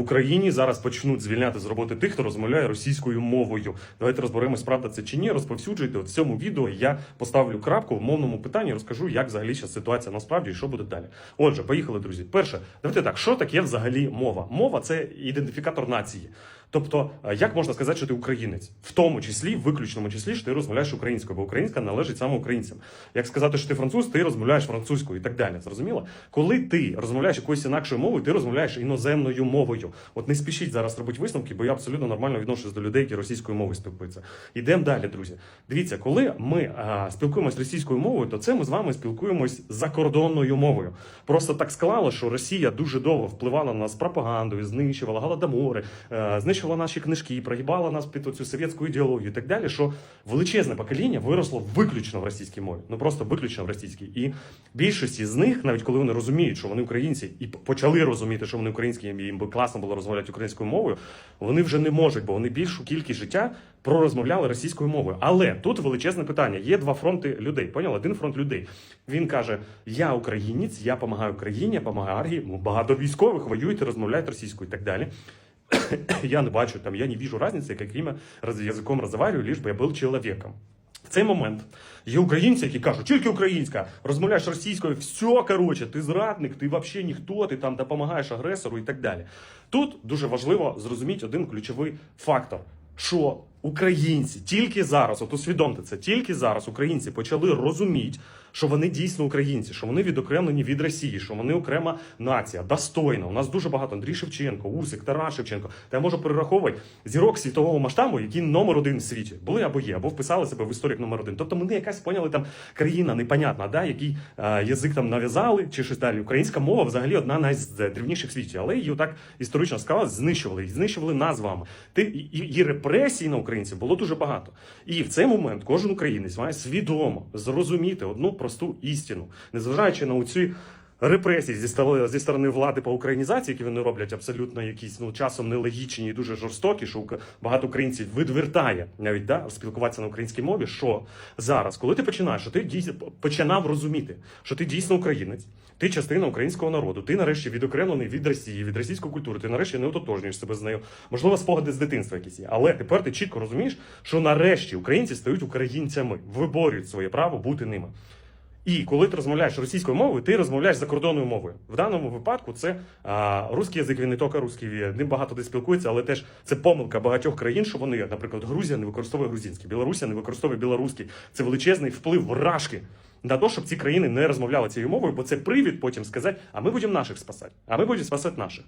В Україні зараз почнуть звільняти з роботи тих, хто розмовляє російською мовою. Давайте розберемось, правда це чи ні. Розповсюджуйте. В цьому відео я поставлю крапку в мовному питанні. Розкажу, як взагалі зараз ситуація насправді і що буде далі. Отже, поїхали, друзі. Перше, давайте так, що таке взагалі мова? Мова це ідентифікатор нації. Тобто, е, як можна сказати, що ти українець, в тому числі, в виключному числі, що ти розмовляєш українською, бо українська належить саме українцям. Як сказати, що ти француз, ти розмовляєш французькою і так далі. Зрозуміло? Коли ти розмовляєш якоюсь інакшою мовою, ти розмовляєш іноземною мовою. От не спішіть зараз робити висновки, бо я абсолютно нормально відношусь до людей, які російською мовою спілкуються. Ідемо далі, друзі. Дивіться, коли ми а, спілкуємось російською мовою, то це ми з вами спілкуємось закордонною мовою. Просто так склало, що Росія дуже довго впливала на нас пропагандою, знищувала голодомори, е, знищувала наші книжки, і прогибала нас під цю совєтську ідеологію і так далі. Що величезне покоління виросло виключно в російській мові. Ну просто виключно в російській. І більшості з них, навіть коли вони розуміють, що вони українці, і почали розуміти, що вони українські, і їм би класно було розмовляти українською мовою, вони вже не можуть, бо вони більшу кількість життя пророзмовляли російською мовою. Але тут величезне питання: є два фронти людей. Поняли? Один фронт людей. Він каже: Я українець, я допомагаю країні, я допомагаю армії. Багато військових воюють розмовляють російською і так далі. я не бачу там, я не вижу разницы, каким я язиком розмовляю, лиш би я був чоловіком. В цей момент є українці, які кажуть, тільки українська, розмовляєш російською, все, коротше, ти зрадник, ти взагалі ніхто, ти там допомагаєш агресору і так далі. Тут дуже важливо зрозуміти один ключовий фактор, що українці тільки зараз, от усвідомте це, тільки зараз українці почали розуміти, що вони дійсно українці, що вони відокремлені від Росії, що вони окрема нація, достойна. У нас дуже багато Андрій Шевченко, Усик, Тарас Шевченко. Та я можу перераховувати зірок світового масштабу, які номер один в світі були або є, або вписали себе в історик номер один. Тобто ми не якась поняли там країна непонятна, да, який е, язик там нав'язали чи щось далі. Українська мова взагалі одна найдрівніших в світі, але її так історично склалось, знищували, і знищували назвами. Ти і, і, і репресій на українців було дуже багато. І в цей момент кожен українець має свідомо зрозуміти одну просту істину, незважаючи на оці репресії зі зі сторони влади по українізації, які вони роблять абсолютно якісь ну часом нелогічні і дуже жорстокі, що багато українців відвертає навіть да, спілкуватися на українській мові. Що зараз, коли ти починаєш, що ти дійсно починав розуміти, що ти дійсно українець, ти частина українського народу, ти нарешті відокремлений від Росії, від російської культури, ти нарешті не ототожнюєш себе з нею. Можливо, спогади з дитинства якісь є. Але тепер ти чітко розумієш, що нарешті українці стають українцями, виборюють своє право бути ними. І коли ти розмовляєш російською мовою, ти розмовляєш закордонною мовою. В даному випадку це а, русський язик, він не тільки русський, ним багато де спілкується, але теж це помилка багатьох країн, що вони, наприклад, Грузія не використовує грузинський, Білорусія не використовує білоруський. Це величезний вплив вражки на те, щоб ці країни не розмовляли цією мовою, бо це привід потім сказати, а ми будемо наших спасати, а ми будемо спасати наших.